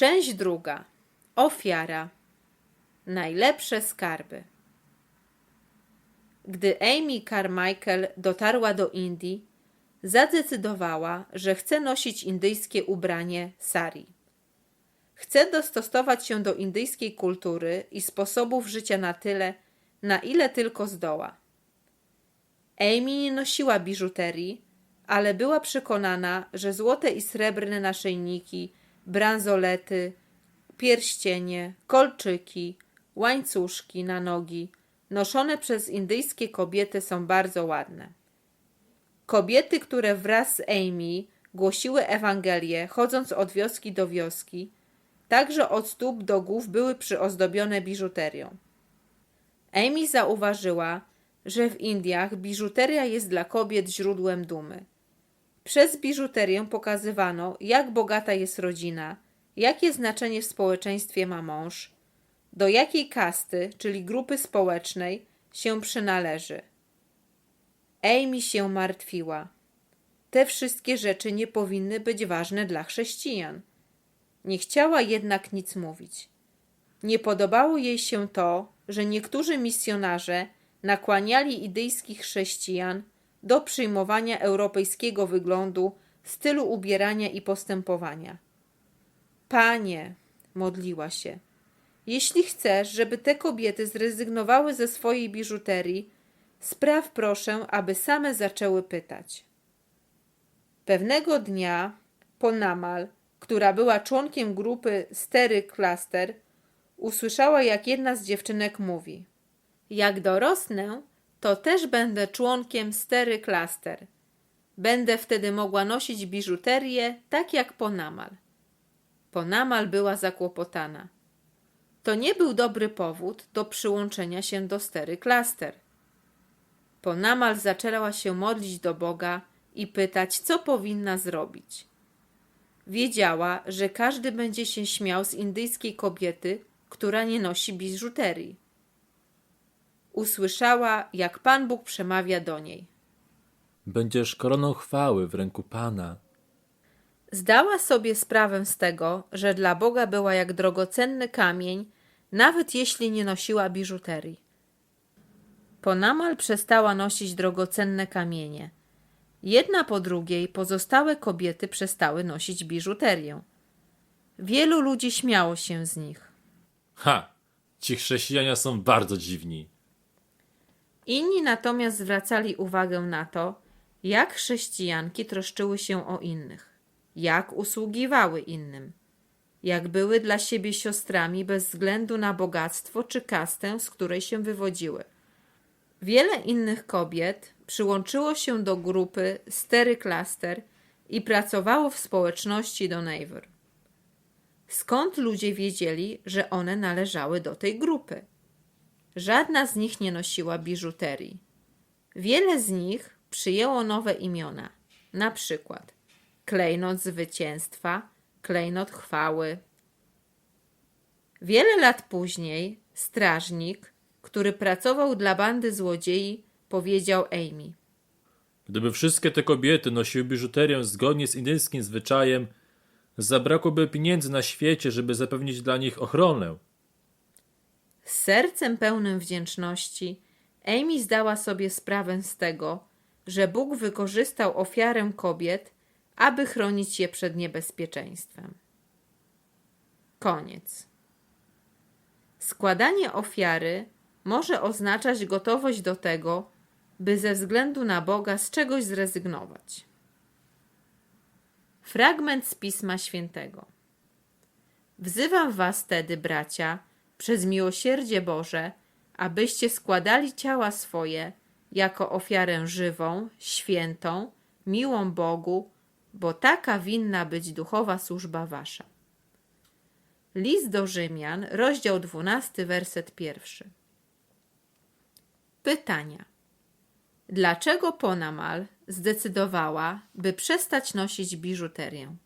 Część druga. Ofiara. Najlepsze skarby. Gdy Amy Carmichael dotarła do Indii, zadecydowała, że chce nosić indyjskie ubranie sari. Chce dostosować się do indyjskiej kultury i sposobów życia na tyle, na ile tylko zdoła. Amy nie nosiła biżuterii, ale była przekonana, że złote i srebrne naszyjniki, bransolety, pierścienie, kolczyki, łańcuszki na nogi noszone przez indyjskie kobiety są bardzo ładne. Kobiety, które wraz z Amy głosiły Ewangelię, chodząc od wioski do wioski, także od stóp do głów były przyozdobione biżuterią. Amy zauważyła, że w Indiach biżuteria jest dla kobiet źródłem dumy. Przez biżuterię pokazywano, jak bogata jest rodzina, jakie znaczenie w społeczeństwie ma mąż, do jakiej kasty, czyli grupy społecznej, się przynależy. Amy się martwiła. Te wszystkie rzeczy nie powinny być ważne dla chrześcijan. Nie chciała jednak nic mówić. Nie podobało jej się to, że niektórzy misjonarze nakłaniali idyjskich chrześcijan do przyjmowania europejskiego wyglądu, stylu ubierania i postępowania. Panie, modliła się, jeśli chcesz, żeby te kobiety zrezygnowały ze swojej biżuterii, spraw proszę, aby same zaczęły pytać. Pewnego dnia Ponamal, która była członkiem grupy Stery Cluster, usłyszała, jak jedna z dziewczynek mówi: Jak dorosnę, to też będę członkiem Stery Cluster. Będę wtedy mogła nosić biżuterię tak jak Ponamal. Ponamal była zakłopotana. To nie był dobry powód do przyłączenia się do Stery Cluster. Ponamal zaczęła się modlić do Boga i pytać, co powinna zrobić. Wiedziała, że każdy będzie się śmiał z indyjskiej kobiety, która nie nosi biżuterii. Usłyszała, jak Pan Bóg przemawia do niej. Będziesz koroną chwały w ręku Pana. Zdała sobie sprawę z tego, że dla Boga była jak drogocenny kamień, nawet jeśli nie nosiła biżuterii. Ponamal przestała nosić drogocenne kamienie. Jedna po drugiej pozostałe kobiety przestały nosić biżuterię. Wielu ludzi śmiało się z nich. Ha! Ci chrześcijanie są bardzo dziwni. Inni natomiast zwracali uwagę na to, jak chrześcijanki troszczyły się o innych, jak usługiwały innym, jak były dla siebie siostrami bez względu na bogactwo czy kastę, z której się wywodziły. Wiele innych kobiet przyłączyło się do grupy Stery Cluster i pracowało w społeczności Donaver. Skąd ludzie wiedzieli, że one należały do tej grupy? Żadna z nich nie nosiła biżuterii. Wiele z nich przyjęło nowe imiona, na przykład klejnot zwycięstwa, klejnot chwały. Wiele lat później strażnik, który pracował dla bandy złodziei, powiedział Amy. Gdyby wszystkie te kobiety nosiły biżuterię zgodnie z indyjskim zwyczajem, zabrakłoby pieniędzy na świecie, żeby zapewnić dla nich ochronę. Z sercem pełnym wdzięczności Amy zdała sobie sprawę z tego, że Bóg wykorzystał ofiarę kobiet, aby chronić je przed niebezpieczeństwem. Koniec. Składanie ofiary może oznaczać gotowość do tego, by ze względu na Boga z czegoś zrezygnować. Fragment z Pisma Świętego. Wzywam was tedy, bracia, przez miłosierdzie Boże, abyście składali ciała swoje jako ofiarę żywą, świętą, miłą Bogu, bo taka winna być duchowa służba wasza. List do Rzymian, rozdział 12, werset pierwszy. Pytania. Dlaczego Ponamal zdecydowała, by przestać nosić biżuterię?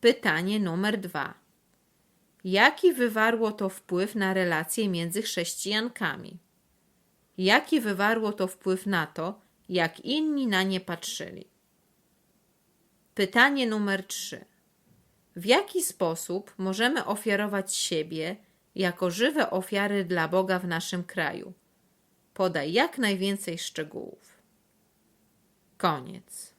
Pytanie numer dwa. Jaki wywarło to wpływ na relacje między chrześcijankami? Jaki wywarło to wpływ na to, jak inni na nie patrzyli? Pytanie numer trzy. W jaki sposób możemy ofiarować siebie jako żywe ofiary dla Boga w naszym kraju? Podaj jak najwięcej szczegółów. Koniec.